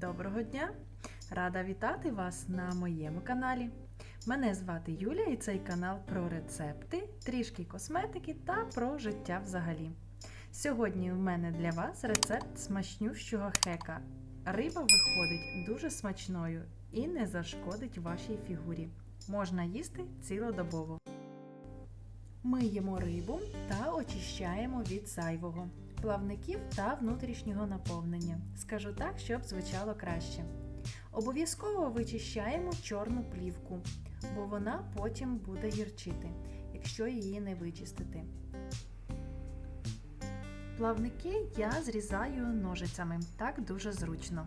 Доброго дня! Рада вітати вас на моєму каналі. Мене звати Юля і цей канал про рецепти, трішки косметики та про життя взагалі. Сьогодні в мене для вас рецепт смачнющого хека. Риба виходить дуже смачною і не зашкодить вашій фігурі. Можна їсти цілодобово. Миємо рибу та очищаємо від зайвого, плавників та внутрішнього наповнення. Скажу так, щоб звучало краще. Обов'язково вичищаємо чорну плівку, бо вона потім буде гірчити, якщо її не вичистити. Плавники я зрізаю ножицями, так дуже зручно.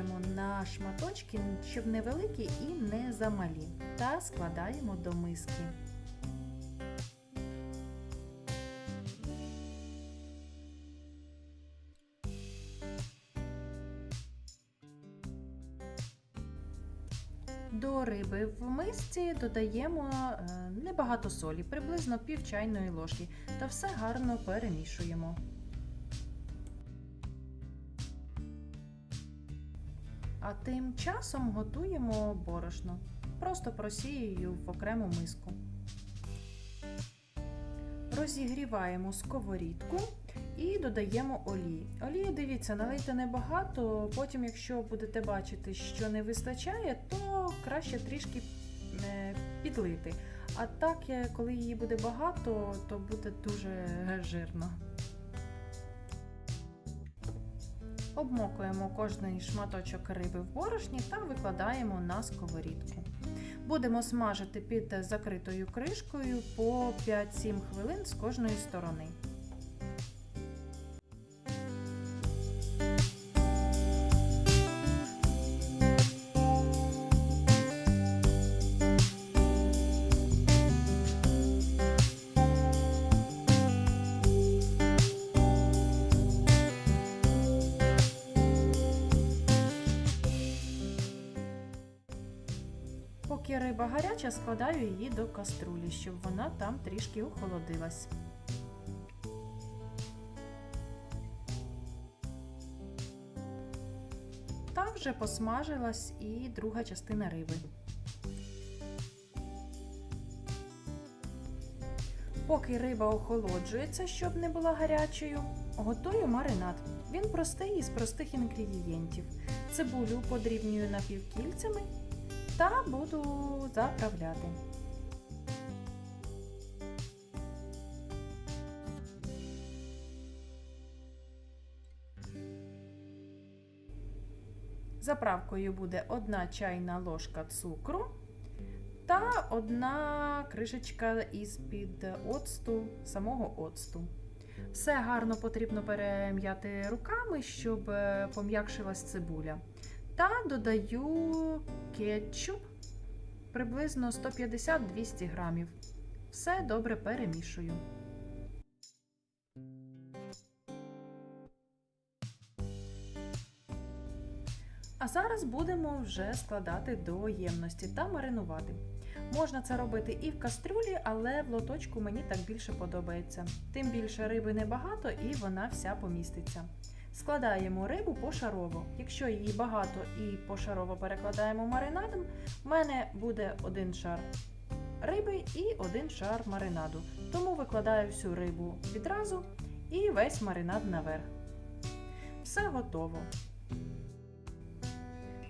Ріжемо на шматочки, щоб не великі і не замалі, та складаємо до миски. До риби в мисці додаємо е, небагато солі, приблизно пів чайної ложки, та все гарно перемішуємо. А тим часом готуємо борошно. Просто просіюю в окрему миску. Розігріваємо сковорідку і додаємо олії. Олії, дивіться, налийте небагато, потім, якщо будете бачити, що не вистачає, то краще трішки е, підлити. А так, е, коли її буде багато, то буде дуже жирно. Обмокуємо кожний шматочок риби в борошні та викладаємо на сковорідку. Будемо смажити під закритою кришкою по 5-7 хвилин з кожної сторони. Поки риба гаряча, складаю її до каструлі, щоб вона там трішки охолодилась. Так вже посмажилась і друга частина риби. Поки риба охолоджується, щоб не була гарячою, готую маринад. Він простий із простих інгредієнтів. Цибулю подрібнюю напівкільцями та буду заправляти. Заправкою буде 1 чайна ложка цукру та одна кришечка із-під оцту, самого оцту. Все гарно потрібно перем'яти руками, щоб пом'якшилась цибуля. Та додаю кетчуп приблизно 150-200 грамів. Все добре перемішую. А зараз будемо вже складати до ємності та маринувати. Можна це робити і в кастрюлі, але в лоточку мені так більше подобається. Тим більше риби небагато і вона вся поміститься. Складаємо рибу пошарово. Якщо її багато і пошарово перекладаємо маринадом, в мене буде один шар риби і один шар маринаду. Тому викладаю всю рибу відразу і весь маринад наверх. Все готово.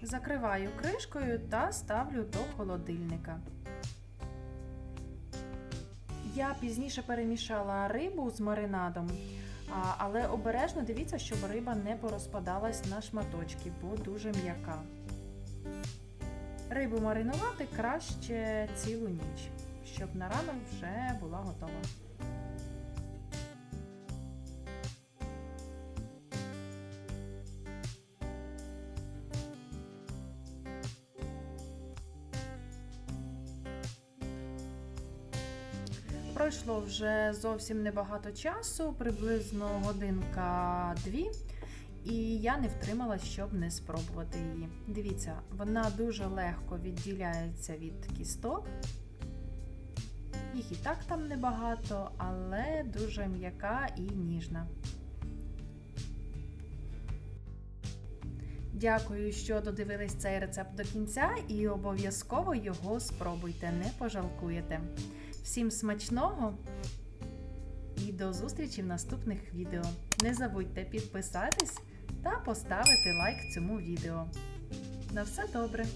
Закриваю кришкою та ставлю до холодильника. Я пізніше перемішала рибу з маринадом. Але обережно дивіться, щоб риба не порозпадалась на шматочки, бо дуже м'яка. Рибу маринувати краще цілу ніч, щоб на ранок вже була готова. Пройшло вже зовсім небагато часу, приблизно годинка-дві. І я не втрималась, щоб не спробувати її. Дивіться, вона дуже легко відділяється від кісток. Їх і так там небагато, але дуже м'яка і ніжна. Дякую, що додивились цей рецепт до кінця і обов'язково його спробуйте, не пожалкуєте. Всім смачного і до зустрічі в наступних відео. Не забудьте підписатись та поставити лайк цьому відео. На все добре!